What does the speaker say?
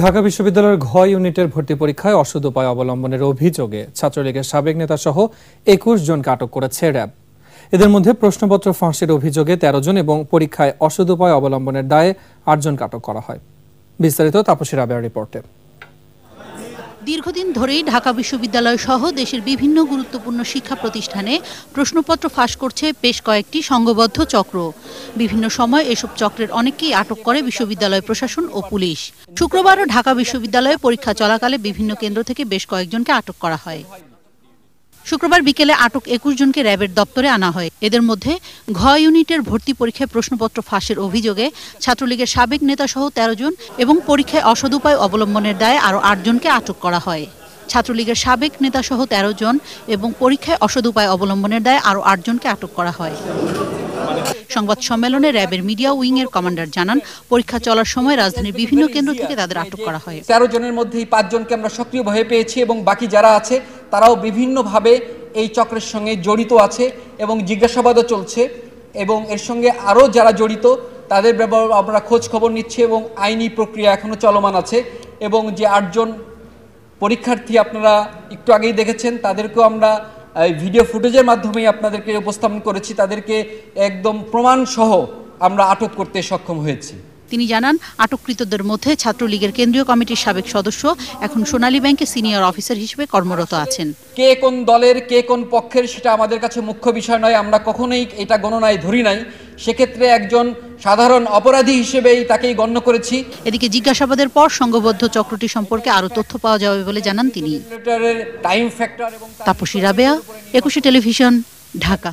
ঢাকা বিশ্ববিদ্যালয়ের ঘ ইউনিটের ভর্তি পরীক্ষায় অসুদ উপায় অবলম্বনের অভিযোগে ছাত্রলীগের সাবেক নেতা সহ একুশ জনকে আটক করেছে র্যাব। এদের মধ্যে প্রশ্নপত্র ফাঁসের অভিযোগে তেরো জন এবং পরীক্ষায় অসুদ উপায় অবলম্বনের দায়ে আটজনকে আটক করা হয়। বিস্তারিত তাপসী রাবেয়ার রিপোর্টে। দীর্ঘদিন ধরেই ঢাকা বিশ্ববিদ্যালয় সহ দেশের বিভিন্ন গুরুত্বপূর্ণ শিক্ষা প্রতিষ্ঠানে প্রশ্নপত্র ফাঁস করছে বেশ কয়েকটি সংঘবদ্ধ চক্র। বিভিন্ন সময় এসব চক্রের অনেককেই আটক করে বিশ্ববিদ্যালয় প্রশাসন ও পুলিশ। শুক্রবারও ঢাকা বিশ্ববিদ্যালয়ে পরীক্ষা চলাকালে বিভিন্ন কেন্দ্র থেকে বেশ কয়েকজনকে আটক করা হয়। শুক্রবার বিকেলে আটক একুশ জনকে র্যাবের দপ্তরে আনা হয়। এদের মধ্যে ঘ ইউনিটের ভর্তি পরীক্ষায় প্রশ্নপত্র ফাঁসের অভিযোগে ছাত্রলীগের সাবেক নেতা সহ তেরো জন এবং পরীক্ষায় অসদুপায় অবলম্বনের দায়ে আরও আটজনকে আটক করা হয়। ছাত্রলীগের সাবেক নেতা সহ তেরো জন এবং পরীক্ষায় অসদুপায় অবলম্বনের দায়ে আরও আটজনকে আটক করা হয়। সংবাদ সম্মেলনে র্যাবের মিডিয়া উইং এর কমান্ডার জানান, পরীক্ষা চলার সময় রাজধানীর বিভিন্ন কেন্দ্র থেকে তাদের আটক করা হয়। তেরো জনের মধ্যে এই পাঁচজনকে আমরা সক্রিয়ভাবে পেয়েছি এবং বাকি যারা আছে তারাও বিভিন্নভাবে এই চক্রের সঙ্গে জড়িত আছে এবং জিজ্ঞাসাবাদও চলছে এবং এর সঙ্গে আরও যারা জড়িত, তাদের ব্যাপারে আমরা খোঁজ খবর নিচ্ছি এবং আইনি প্রক্রিয়া এখনও চলমান আছে এবং যে আটজন পরীক্ষার্থী আপনারা একটু আগেই দেখেছেন, তাদেরকেও আমরা ভিডিও ফুটেজের মাধ্যমেই আপনাদেরকে উপস্থাপন করেছি। তাদেরকে একদম প্রমাণসহ আমরা আটক করতে সক্ষম হয়েছি। তিনি জানান আটককৃতদের মধ্যে ছাত্রলীগের কেন্দ্রীয় কমিটির সাবেক সদস্য এখন সোনালী ব্যাংকে সিনিয়র অফিসার হিসেবে কর্মরত আছেন। কে কোন দলের কে কোন পক্ষের সেটা আমাদের কাছে মুখ্য বিষয় নয়। আমরা কখনোই এটা গণনায় ধরি নাই। সেক্ষেত্রে একজন সাধারণ অপরাধী হিসেবেই তাকেই গণ্য করেছি। এদিকে জিজ্ঞাসাবাদের পর সংঘবদ্ধ চক্রটি সম্পর্কে আরও তথ্য পাওয়া যাবে বলে জানান তিনি। টাইম ফ্যাক্টর এবং তাপসী রাবেয়া একুশে টেলিভিশন ঢাকা।